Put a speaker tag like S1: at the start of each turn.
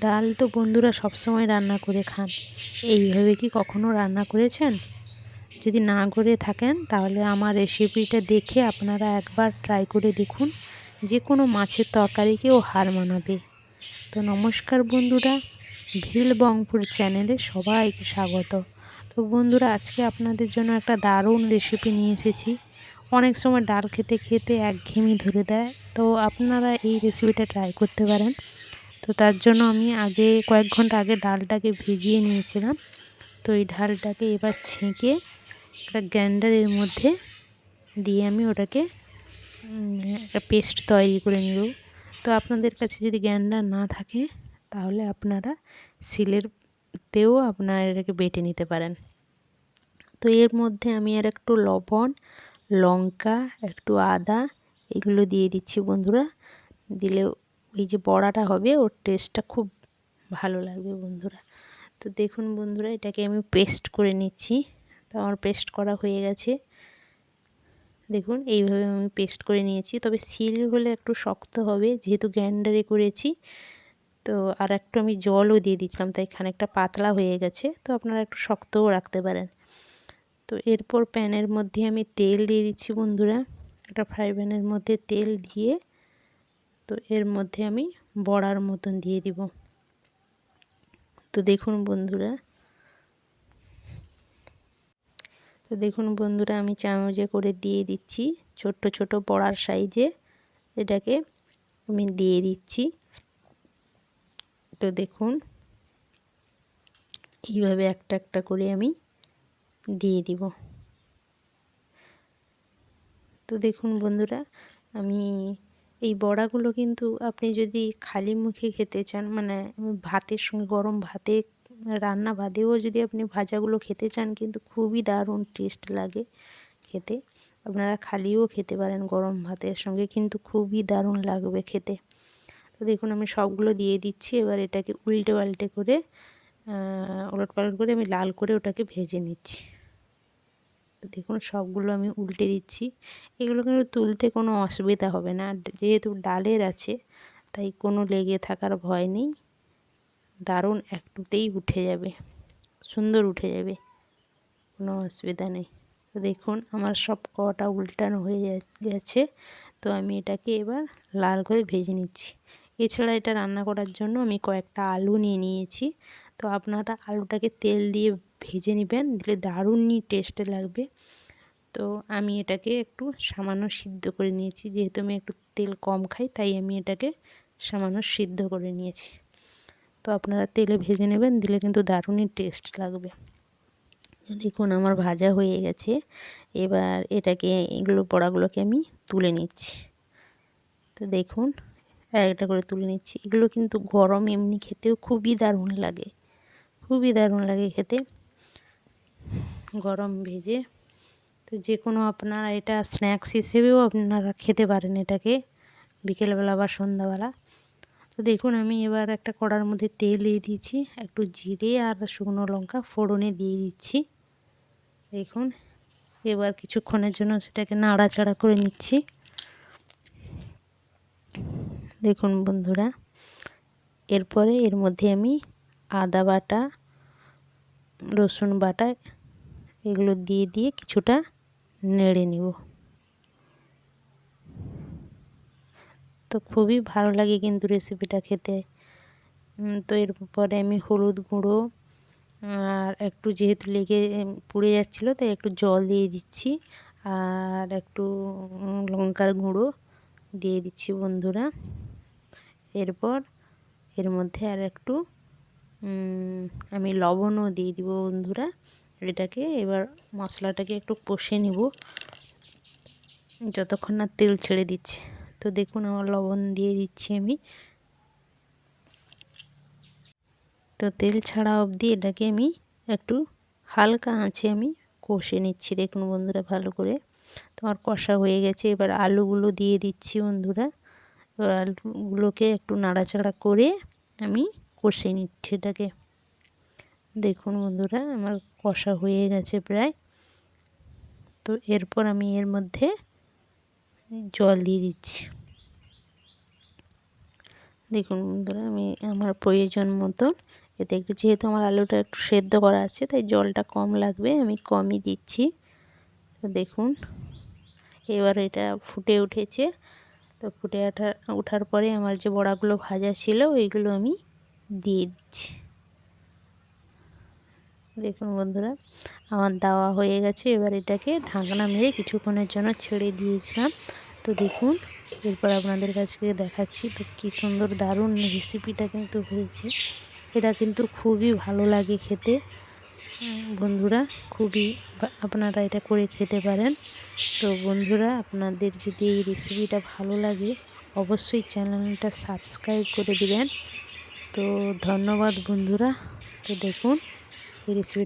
S1: ডাল তো বন্ধুরা সবসময় রান্না করে খান। এইভাবে কি কখনো রান্না করেছেন? যদি না করে থাকেন, তাহলে আমার রেসিপিটা দেখে আপনারা একবার ট্রাই করে দেখুন। যে কোনো মাছের তরকারিকেও হার মানাবে। তো নমস্কার বন্ধুরা, ভিল বংপুর চ্যানেলে সবাইকে স্বাগত। তো বন্ধুরা, আজকে আপনাদের জন্য একটা দারুণ রেসিপি নিয়ে এসেছি। অনেক সময় ডাল খেতে খেতে একঘেয়েমি ধরে দেয়। তো আপনারা এই রেসিপিটা ট্রাই করতে পারেন। তো তার জন্য আমি আগে কয়েক ঘণ্টা আগে ডালটাকে ভিজিয়ে নিয়েছিলাম। তো এই ডালটাকে এবার ছেঁকে একটা গ্রাইন্ডারের মধ্যে দিয়ে আমি ওটাকে একটা পেস্ট তৈরি করে নেব। তো আপনাদের কাছে যদি গ্রাইন্ডার না থাকে, তাহলে আপনারা সিলের তেও আপনারা এটাকে বেটে নিতে পারেন। তো এর মধ্যে আমি আর একটু লবণ, লঙ্কা, একটু আদা, এগুলো দিয়ে দিচ্ছি বন্ধুরা। দিলে এই যে বড়াটা হবে, ওর টেস্টটা খুব ভালো লাগবে বন্ধুরা। তো দেখুন বন্ধুরা, এটাকে আমি পেস্ট করে নিচ্ছি। তো আমার পেস্ট করা হয়ে গেছে। দেখুন, এইভাবে আমি পেস্ট করে নিয়েছি। তবে সিল হলে একটু শক্ত হবে, যেহেতু গ্রাইন্ডারে করেছি। তো আর একটু আমি জলও দিয়ে দিচ্ছিলাম, তাই খানিকটা পাতলা হয়ে গেছে। তো আপনারা একটু শক্তও রাখতে পারেন। তো এরপর প্যানের মধ্যে আমি তেল দিয়ে দিচ্ছি বন্ধুরা। একটা ফ্রাই প্যানের মধ্যে তেল দিয়ে তো এর মধ্যে আমি বড়ার মতন দিয়ে দিব। তো দেখুন বন্ধুরা। তো দেখুন বন্ধুরা, আমি চামচে করে দিয়ে দিচ্ছি ছোট্ট ছোট বড়ার সাইজে। এটাকে আমি দিয়ে দিচ্ছি। তো দেখুন, এইভাবে একটা একটা করে আমি দিয়ে দিব। তো দেখুন বন্ধুরা, আমি এই বড়াগুলো কিন্তু আপনি যদি খালি মুখে খেতে চান মানে ভাতের সঙ্গে গরম ভাতে রান্না বাদেও যদি আপনি ভাজাগুলো খেতে চান, কিন্তু খুবই দারুণ টেস্ট লাগে খেতে। আপনারা খালিও খেতে পারেন গরম ভাতের সঙ্গে, কিন্তু খুবই দারুণ লাগবে খেতে। তো দেখুন, আমি সবগুলো দিয়ে দিচ্ছি, এবার এটাকে উল্টে পাল্টে করে উলট পালট করে আমি লাল করে ওটাকে ভেজে নিচ্ছি। দেখুন, সবগুলো আমি উল্টে দিচ্ছি। এগুলো কিন্তু তুলতে কোনো অসুবিধা হবে না। যেহেতু ডালের আছে, তাই কোনো লেগে থাকার ভয় নেই। দারুণ একটুতেই উঠে যাবে। সুন্দর উঠে যাবে। কোনো অসুবিধা নেই। তো দেখুন, আমার সব কটা উল্টানো হয়ে গেছে। তো আমি এটাকে এবার লাল করে ভেজে নিচ্ছি। এছাড়া এটা রান্না করার জন্য আমি কয়েকটা আলু নিয়ে নিয়েছি। তো আপনারা আলুটাকে তেল দিয়ে ভেজে নেবেন, দিলে দারুণই টেস্টে লাগবে। তো আমি এটাকে একটু সামান্য সিদ্ধ করে নিয়েছি, যেহেতু আমি একটু তেল কম খাই, তাই আমি এটাকে সামান্য সিদ্ধ করে নিয়েছি। তো আপনারা তেলে ভেজে নেবেন, দিলে কিন্তু দারুণই টেস্ট লাগবে। দেখুন, আমার ভাজা হয়ে গেছে। এবার এটাকে, এগুলো বড়াগুলোকে আমি তুলে নিচ্ছি। তো দেখুন, একটা করে তুলে নিচ্ছি। এগুলো কিন্তু গরম এমনি খেতেও খুবই দারুণ লাগে। খুবই দারুণ লাগে খেতে। গরম ভেজে, তো যে কোনো আপনারা এটা স্ন্যাক্স হিসেবেও আপনারা খেতে পারেন এটাকে বিকেলবেলা বা সন্ধ্যাবেলা। তো দেখুন, আমি এবার একটা কড়ার মধ্যে তেল দিয়ে দিয়েছি, একটু জিরে আর শুকনো লঙ্কা ফোড়নে দিয়ে দিচ্ছি। দেখুন, এবার কিছুক্ষণের জন্য সেটাকে নাড়াচাড়া করে নিচ্ছি। দেখুন বন্ধুরা, এরপরে এর মধ্যে আমি আদা বাটা, রসুন বাটা এগুলো দিয়ে দিয়ে কিছুটা নেড়ে নিব। তো খুবই ভালো লাগে কিন্তু রেসিপিটা খেতে। তো এরপরে আমি হলুদ গুঁড়ো, আর একটু যেহেতু লেগে পুড়ে যাচ্ছিল, তাই একটু জল দিয়ে দিচ্ছি। আর একটু লঙ্কার গুঁড়ো দিয়ে দিচ্ছি বন্ধুরা। এরপর এর মধ্যে আর একটু আমি লবণও দিয়ে দিব বন্ধুরা। এটাকে এবার মশলাটাকে একটু কষে নিব। যতক্ষণ না তেল ছেড়ে দিচ্ছে। তো দেখুন আমার লবণ দিয়ে দিচ্ছি আমি। তো তেল ছাড়া অবধি এটাকে আমি একটু হালকা আঁচে আমি কষে নিচ্ছি। দেখুন বন্ধুরা ভালো করে। তোমার কষা হয়ে গেছে। এবার আলুগুলো দিয়ে দিচ্ছি বন্ধুরা। এবার আলুগুলোকে একটু নাড়াচাড়া করে আমি কষে নিচ্ছি এটাকে। দেখুন বন্ধুরা, আমার কষা হয়ে গেছে প্রায়। তো এরপর আমি এর মধ্যে জল দিয়ে দিচ্ছি। দেখুন বন্ধুরা, আমি আমার প্রয়োজন মতো এতে একটু যেহেতু আমার আলুটা একটু সেদ্ধ করা আছে, তাই জলটা কম লাগবে, আমি কমই দিচ্ছি। তো দেখুন, এবার এটা ফুটে উঠেছে। তো ফুটে ওঠা, ওঠার পরে আমার যে বড়াগুলো ভাজা ছিল, ওইগুলো আমি দিয়ে দিচ্ছি। দেখুন বন্ধুরা, আমার দেওয়া হয়ে গেছে। এবার এটাকে ঢাকনা মেরে কিছুক্ষণের জন্য ছেড়ে দিয়েছিলাম। তো দেখুন, এরপর আপনাদের কাছে দেখাচ্ছি তো কী সুন্দর, দারুণ রেসিপিটা কিন্তু হয়েছে। এটা কিন্তু খুবই ভালো লাগে খেতে। বন্ধুরা, খুবই আপনারা এটা করে খেতে পারেন। তো বন্ধুরা, আপনাদের যদি এই রেসিপিটা ভালো লাগে, অবশ্যই চ্যানেলটা সাবস্ক্রাইব করে দিবেন। তো ধন্যবাদ বন্ধুরা। তো দেখুন এই রেসিপি